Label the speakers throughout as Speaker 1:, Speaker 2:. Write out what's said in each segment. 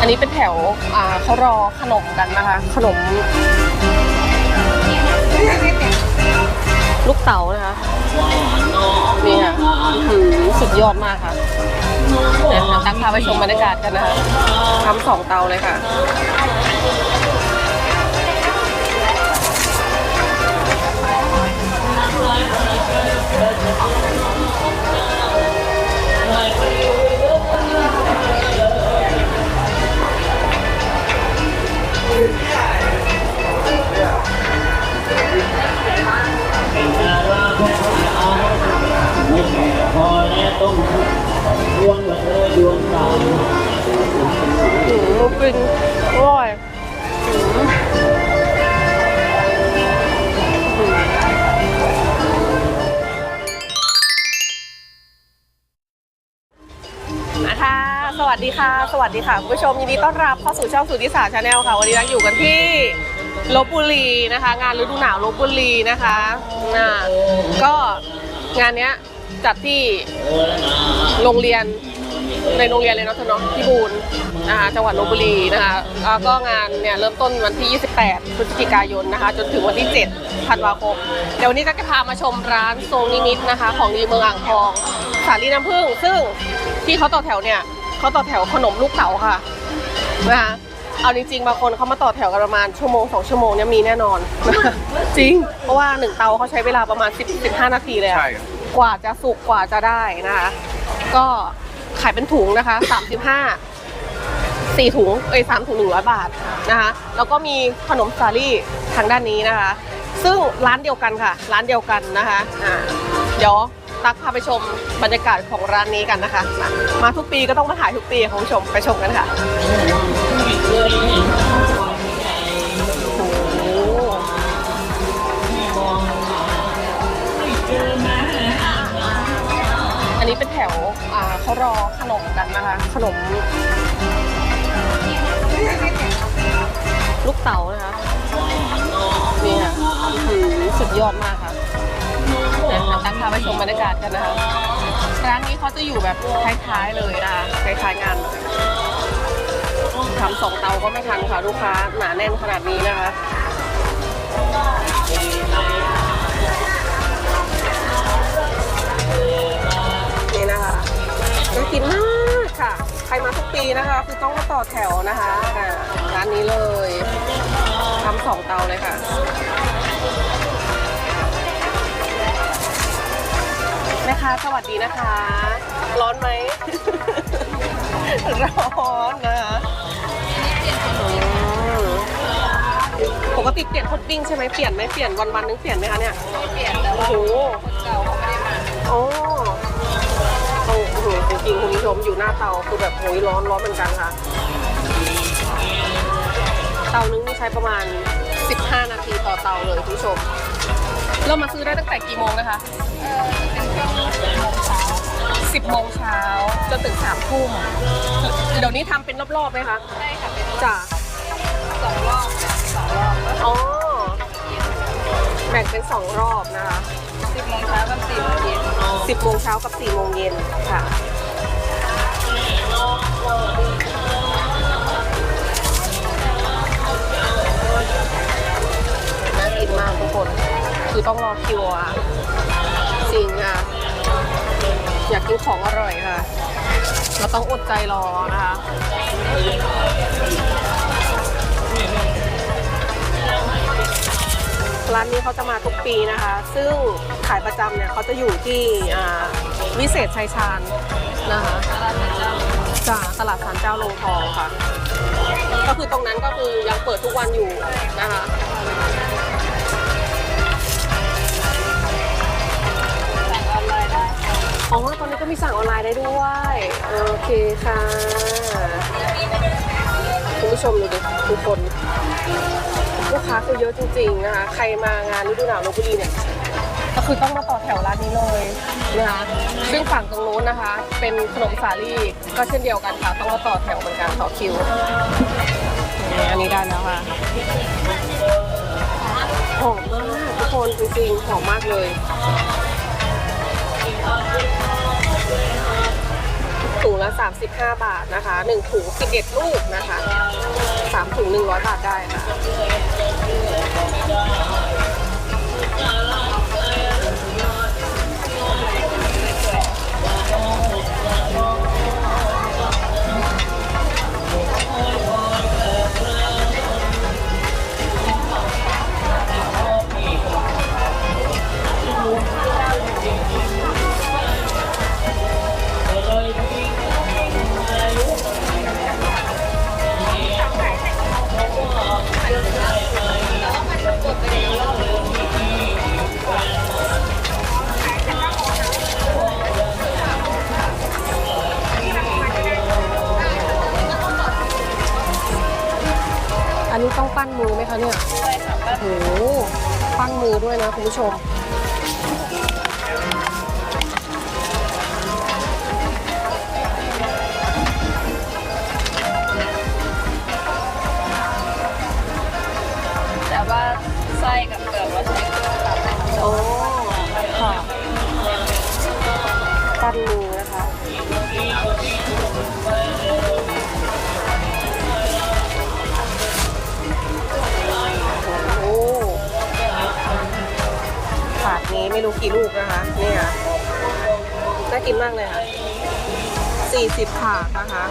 Speaker 1: อันนี้เป็นแถวอ่าเขารอขนมกันนะคะ ขนม ลูกเต๋านะคะนี่ค่ะหือสุดยอดมากค่ะเดี๋ยวตักพาไปชมบรรยากาศกันนะคะทำสองเตาเลยค่ะ
Speaker 2: แล้วต้องดวงเลยดวงตา
Speaker 1: อืมฟินอร่อยอืมนะคะสวัสดีค่ะ สวัสดีค่ะคุณผู้ชมยินดีต้อนรับเข้าสู่ช่องสุทธิสาชาแนลค่ะ วันนี้เราอยู่กันที่ลบบุรีนะคะ งานฤดูหนาวลบบุรีนะคะอ่าก็งานเนี้ย จัดที่โรงเรียนในโรงเรียนเลยเนาะเธอเนาะที่บูนนะคะจังหวัดลบบุรีนะคะแล้วก็งานเนี่ยเริ่มต้นวันที่ 28 พฤศจิกายนนะคะ จนถึงวันที่ 7 ธันวาคม เดี๋ยววันนี้จะพามาชมร้านทรงนิมิตนะคะ ของดีเมืองอ่างทอง สาลีน้ำผึ้งซึ่งที่เขาต่อแถวเนี่ยเขาต่อแถวขนมลูกเต๋าค่ะนะคะเอาจริงๆบางคนเขามาต่อแถวกันประมาณชั่วโมงสองชั่วโมงเนี่ยมีแน่นอน จริง เพราะว่าหนึ่งเตาเขาใช้เวลาประมาณ10 15 นาทีเลย
Speaker 3: ใช่
Speaker 1: กว่าจะสุกกว่าจะได้นะคะ ก็ขายเป็นถุงนะคะ 35สี่ถุงเอ้ยสามถุงหนึ่งร้อยบาทนะคะ แล้วก็มีขนมสาลี่ทางด้านนี้นะคะ ซึ่งร้านเดียวกันค่ะ ร้านเดียวกันนะคะอ่าเดี๋ยวตักพาไปชมบรรยากาศของร้านนี้กันนะคะ มามาทุกปีก็ต้องมาถ่ายทุกปีค่ะคุณผู้ชมไปชมกันค่ะ เขารอขนมกันนะคะ ขนม ลูกเต๋านะคะนี่ค่ะอื้อสุดยอดมากค่ะตักพาไปชมบรรยากาศกันนะคะร้านนี้เขาจะอยู่แบบท้ายๆเลยนะคะท้ายๆงานทำสองเตาก็ไม่ทันค่ะ ลูกค้าหนาแน่นขนาดนี้นะคะ น่ากินมากค่ะ ใครมาทุกปีนะคะ คือต้องมาต่อแถวนะคะอ่าร้านนี้เลยทำสองเตาเลยค่ะ แม่ค้าสวัสดีนะคะ ร้อนไหม ร้อนนะคะอืมปกติเปลี่ยนคนปิ้งใช่ไหมเปลี่ยนไหมเปลี่ยนวันวันๆนึงเปลี่ยนไหมคะเนี่ย เปลี่ยนแต่ว่า โอ้โห ริงๆคุณผู้ชมอยู่หน้าเตาคือแบบโหยร้อนร้อนเหมือนกันค่ะ เตานึงนี่ใช้ประมาณ 15 นาทีต่อเตาเลยคุณผู้ชม เริ่มมาซื้อได้ตั้งแต่กี่โมงนะคะสิบโมงเช้าจนถึงสามทุ่มเดี๋ยวนี้ทำเป็นรอบๆไหมคะใช่ค่ะเป็นจ้ะสองรอบสองรอบอ๋อแบ่งเป็นสองรอบนะคะสิบโมงเช้ากับสี่โมงเย็นสิบโมงเช้ากับสี่โมงเย็นค่ะ น่ากินมากทุกคน คือต้องรอคิวอะจริงอะ อยากกินของอร่อยค่ะ เราต้องอดใจรอนะคะร้านนี้เขาจะมาทุกปีนะคะ ซึ่งขายประจำเนี่ยเขาจะอยู่ที่อ่าวิเศษชัยชาญนะคะ จากตลาดสารเจ้าลงทองค่ะ ก็คือตรงนั้นก็คือยังเปิดทุกวันอยู่นะคะอ๋อตอนนี้ก็มีสั่งออนไลน์ได้ด้วย โอเคค่ะ คุณผู้ชมดูดิทุกคน ลูกค้าคือเยอะจริงๆนะคะ ใครมางานฤดูหนาวลพบุรีเนี่ย ก็คือต้องมาต่อแถวร้านนี้เลยนะคะซึ่งฝั่งตรงนู้นนะคะ เป็นขนมสาลี่ก็เช่นเดียวกันค่ะต้องมาต่อแถวเหมือนกันต่อคิวนี่อันนี้ได้แล้วค่ะหอมมากทุกคนจริงๆหอมมากเลยถุงละ 35 บาทนะคะ 1 ถุง 11 ลูกนะคะ 3 ถุง 100 บาทได้ค่ะ ปั้นมือไหมคะเนี่ย
Speaker 3: ใช่ค่ะ
Speaker 1: โอ้โห ปั้นมือด้วยนะคุณผู้ชม
Speaker 3: ไม่รู้กี่ลูกนะคะ
Speaker 1: นี่ค่ะ น่ากินมากเลยค่ะ40ถาดนะคะ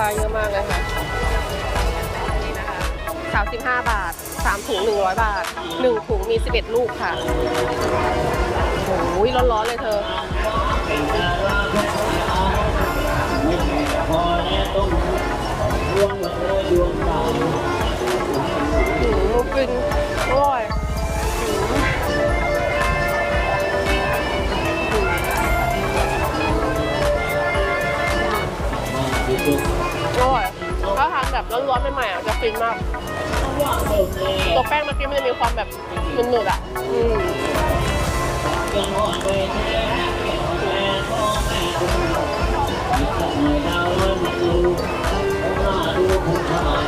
Speaker 1: ค้าเยอะมากเลยค่ะนี่นะคะ35 บาท 3 ถุง 100 บาท 1 ถุงมี 11 ลูกค่ะ โอ้ยร้อนๆเลยเธอ ทานแบบร้อนๆใหม่ๆอะจะฟินมาก ตัวแป้งเมื่อกี้มันจะมีความแบบหนุนๆอะ อืม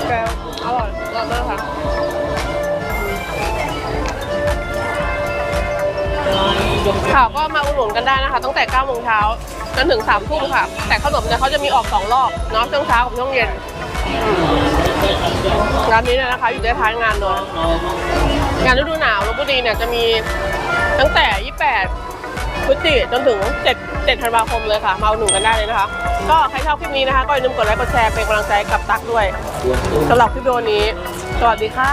Speaker 1: แกอร่อยอร่อยมากค่ะค่ะก็มาอุดหนุนกันได้นะคะ ตั้งแต่9โมงเช้าจนถึง3ทุ่มค่ะ แต่ขนมเนี่ยเขาจะมีออก 2 รอบเนาะช่วงเช้ากับช่วงเย็น งานนี้เนี่ยนะคะอยู่ใต้ท้ายงานเนางานฤดูหนาวลพบุรีเนี่ยจะมีตั้งแต่ 28 พฤศจิกจนถึง 7 7ธันวาคมเลยค่ะมาเอาหนุนกันได้เลยนะคะ ก็ใครชอบคลิปนี้นะคะ ก็อย่าลืมกดไลค์กดแชร์เป็นกำลังใจกับตั๊กด้วยสำหรับคลิปวิดีโอนี้ สวัสดีค่ะ